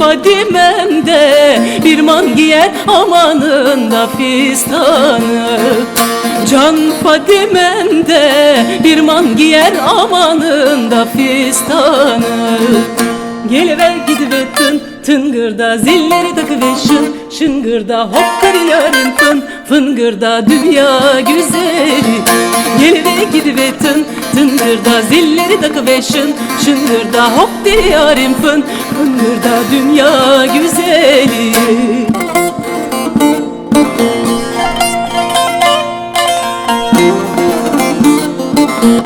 Fadime'mde bir man giyer amanında fistanı Can Fadime'mde bir man giyer amanında fistanı Geliver gidiver tın tıngırda zilleri takıver şın Şıngırda hop yarim fın fıngırda dünya güzeli. Geliver gidiver tın tıngırda zilleri takıver şın. Şıngırda hop yarim fın fıngırda dünya güzeli.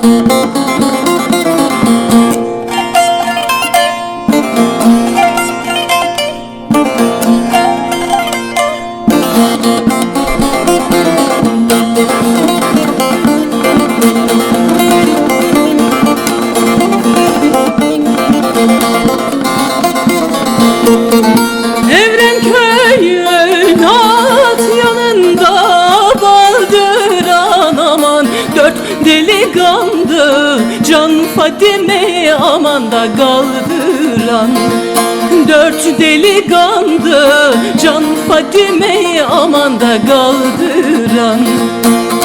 Evren Dört delikanlı. Can Fatime aman da kaldıran. Dört delikanlı. Can Fatime aman da kaldıran.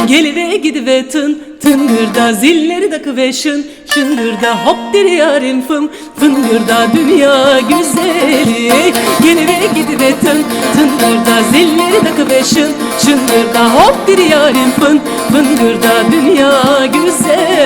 Gelive gidive tın tıngırda zilleri da kıveşın Şıngırda hop diri yarim fım Fıngırda dünya güzeli Gelive gidive tın tıngırda zilleri da kıveşın Şıngırda hop diri yarim fın Fıngırda dünya güzeli